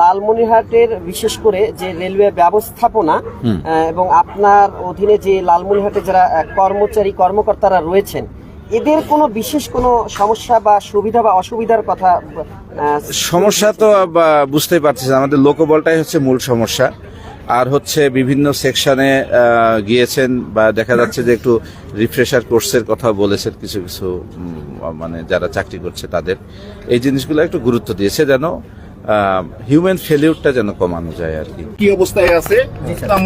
লালমনিরহাটের বিশেষ করে যে রেলওয়ে ব্যবস্থাপনা এবং আপনার অধীনে যে লালমনিরহাটে যারা কর্মচারী কর্মকর্তারা রয়েছেন এদের কোনো বিশেষ কোনো সমস্যা বা সুবিধা বা অসুবিধার কথা সমস্যা তো বা, বুঝতেই পারছেন আমাদের লোকবলটাই হচ্ছে মূল সমস্যা। আর হচ্ছে বিভিন্ন সেকশনে গিয়েছেন বা দেখা যাচ্ছে যে একটু রিফ্রেশার কোর্সের কথা বলেছেন কিছু কিছু মানে যারা চাকরি করছে তাদের। এই জিনিসগুলো একটু গুরুত্ব দিয়েছে যেন হিউম্যান ফেলিউরটা যেন কমানো যায় আর কি। কি অবস্থায় আছে?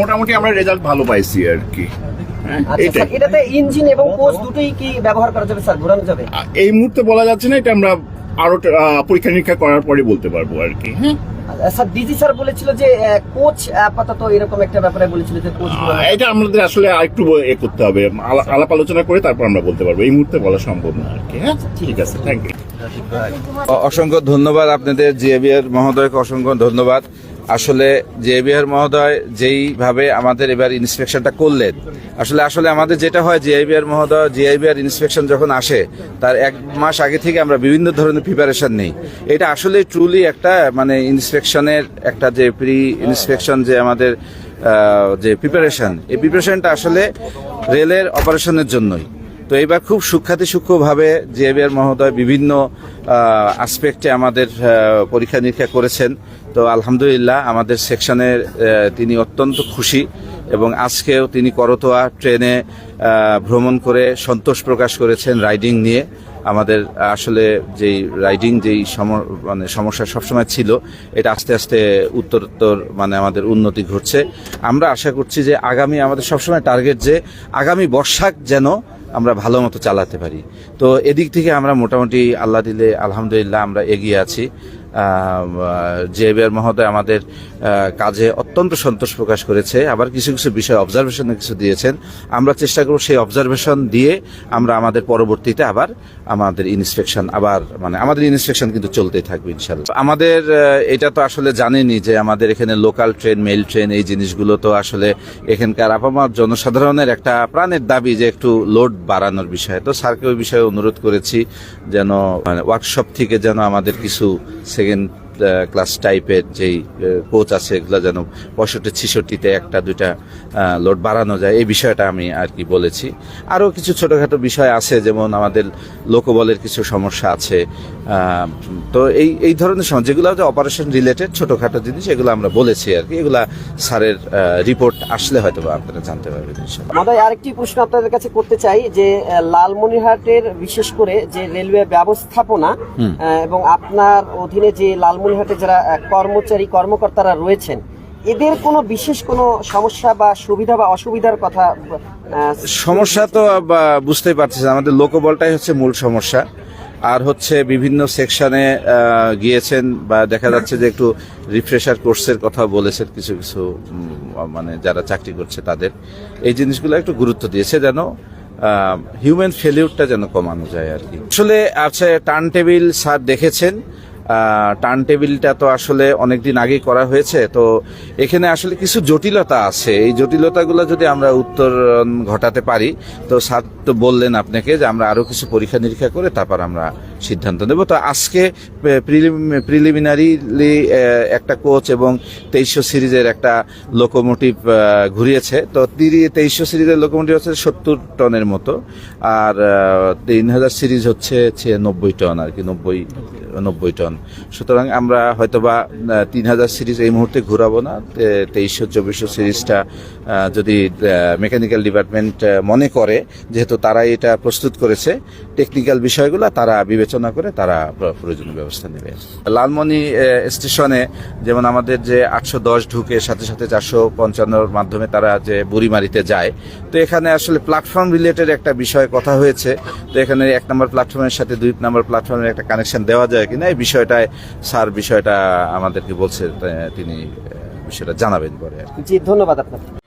মোটামুটি আমরা রেজাল্ট ভালো পাইছি আর কি। হ্যাঁ, আচ্ছা এটাতে ইঞ্জিন এবং কোচ দুটোই কি ব্যবহার করা যাবে স্যার ঘোরানো যাবে? এই মুহূর্তে বলা যাচ্ছে না এটা আমরা আরও আহ, পরীক্ষা নিরীক্ষা করার পরে বলতে পারব আর কি হ্যাঁ। স্যার ডিজি স্যার বলেছিল যে কোচ আপাতত এরকম একটা ব্যাপারে বলেছিল যে কোচ এটা আমাদের আসলে আরেকটু এ করতে হবে। আলাপ আলোচনা করে তারপর আমরা বলতে পারব। এই মুহূর্তে বলা সম্ভব না আর কি হ্যাঁ। ঠিক আছে থ্যাংক ইউ অসংখ্য ধন্যবাদ আপনাদের, জিএবিআর মহোদয়কে অসংখ্য ধন্যবাদ। আসলে জিএবিআর মহোদয় যেইভাবে আমাদের এবার ইন্সপেকশনটা করলেন, আসলে আসলে আমাদের যেটা হয় জিআইবিআর মহোদয়, জিআইবিআর ইন্সপেকশন যখন আসে, তার এক মাস আগে থেকে আমরা বিভিন্ন ধরনের প্রিপারেশন নেই। এটা আসলে ট্রুলি একটা মানে ইন্সপেকশনের একটা যে প্রি ইন্সপেকশন যে আমাদের যে প্রিপারেশন এই প্রিপারেশনটা আসলে রেলের অপারেশনের জন্যই। তো এবার খুব সূক্ষাতি সূক্ষ্মভাবে জেবিআর মহোদয় বিভিন্ন আসপেক্টে আমাদের পরীক্ষা নিরীক্ষা করেছেন। তো আলহামদুলিল্লাহ আমাদের সেকশনের তিনি অত্যন্ত খুশি এবং আজকেও তিনি করতোয়া ট্রেনে ভ্রমণ করে সন্তোষ প্রকাশ করেছেন রাইডিং নিয়ে। আমাদের আসলে যেই রাইডিং যেই মানে সমস্যা সবসময় ছিল, এটা আস্তে আস্তে উত্তরোত্তর মানে আমাদের উন্নতি ঘটছে। আমরা আশা করছি যে আগামী, আমাদের সবসময় টার্গেট যে আগামী বর্ষাক যেন আমরা ভালো মতো চালাতে পারি। তো এদিক থেকে আমরা মোটামুটি আল্লাহ দিলে আলহামদুলিল্লাহ আমরা এগিয়ে আছি। জেবিআর মহোদয় আমাদের কাজে অত্যন্ত সন্তোষ প্রকাশ করেছে। আবার কিছু কিছু বিষয় অবজারভেশনে কিছু দিয়েছেন। আমরা চেষ্টা করব সেই অবজারভেশন দিয়ে আমরা আমাদের পরবর্তীতে আবার আমাদের ইন্সপেকশন আবার মানে আমাদের ইন্সপেকশন কিন্তু চলতেই থাকবে ইনশাল্লাহ আমাদের এটা তো আসলে জানেনি যে আমাদের এখানে লোকাল ট্রেন মেল ট্রেন এই জিনিসগুলো তো আসলে এখানকার আপামার জনসাধারণের একটা প্রাণের দাবি যে একটু লোড বাড়ানোর বিষয়ে। তো স্যারকে ওই বিষয়ে অনুরোধ করেছি যেন মানে ওয়ার্কশপ থেকে যেন আমাদের কিছু সেকেন্ড ক্লাস টাইপের যেই কোচ আছে এগুলো যেন পঁয়ষট্টি ছিষট্টিতে একটা দুইটা লোড বাড়ানো যায় এই বিষয়টা আমি আর কি বলেছি। আরও কিছু ছোটোখাটো বিষয় আছে যেমন আমাদের লোকবলের কিছু সমস্যা আছে তো এই এই ধরনের সমস্যা যেগুলো হচ্ছে অপারেশন রিলেটেড ছোটোখাটো জিনিস এগুলো আমরা বলেছি আর কি। এগুলা স্যারের রিপোর্ট আসলে হয়তো বা আপনারা জানতে পারবেন আমাদের আরেকটি প্রশ্ন আপনাদের কাছে করতে চাই যে লালমনিরহাটের বিশেষ করে যে রেলওয়ে ব্যবস্থাপনা এবং আপনার অধীনে যে লালমনিরহাটে যারা কর্মচারী, কর্মকর্তারা রয়েছেন, এদের কোনো বিশেষ কোনো সমস্যা বা সুবিধা বা অসুবিধার কথা সমস্যা তো বুঝতেই পারছেন আমাদের লোকবলটাই হচ্ছে মূল সমস্যা। আর হচ্ছে বিভিন্ন সেকশনে গিয়েছেন বা দেখা যাচ্ছে যে একটু রিফ্রেশার কোর্সের কথা বলেছেন কিছু কিছু মানে যারা চাকরি করছে তাদের। এই জিনিসগুলো একটু গুরুত্ব দিয়েছে যেন হিউম্যান ফেলিউরটা যেন কমানো যায় আর কি। আসলে আছে টার্ন টেবিল স্যার দেখেছেন টার্ন টেবিলটা তো আসলে অনেকদিন আগেই করা হয়েছে, তো এখানে আসলে কিছু জটিলতা আছে। এই জটিলতাগুলো যদি আমরা উত্তর ঘটাতে পারি, তো স্যার তো বললেন আপনাকে যে আমরা আরও কিছু পরীক্ষা নিরীক্ষা করে তারপর আমরা সিদ্ধান্ত নেব। তো আজকে প্রিলিমিনারিলি একটা কোচ এবং তেইশশো সিরিজের একটা লোকোমোটিভ ঘুরিয়েছে। তো তেইশশো সিরিজের লোকোমোটিভ হচ্ছে সত্তর টনের মতো। আর তিন হাজার সিরিজ হচ্ছে নব্বই টন আর কি, নব্বই নব্বই টন। সুতরাং আমরা হয়তোবা তিন হাজার সিরিজ এই মুহূর্তে ঘুরাবো না। তেইশশো, চব্বিশশো সিরিজটা যদি মেকানিক্যাল ডিপার্টমেন্ট মনে করে, যেহেতু তারাই এটা প্রস্তুত করেছে, টেকনিক্যাল বিষয়গুলো তারা বিবেচনা করে তারা প্রয়োজনীয় ব্যবস্থা নেবে। লালমনি স্টেশনে যেমন আমাদের যে আটশো দশ ঢুকে সাথে সাথে চারশো পঞ্চান্নর মাধ্যমে তারা যে বুড়িমারিতে যায়, তো এখানে আসলে প্ল্যাটফর্ম রিলেটেড একটা বিষয়ে কথা হয়েছে। তো এখানে এক নম্বর প্ল্যাটফর্মের সাথে দুই নম্বর প্ল্যাটফর্মের একটা কানেকশন দেওয়া যায় কিনা, এই বিষয়টায় স্যার বিষয়টা আমাদেরকে বলছে তিনি বিষয়টা জানাবেন পরে। জি, ধন্যবাদ আপনাকে।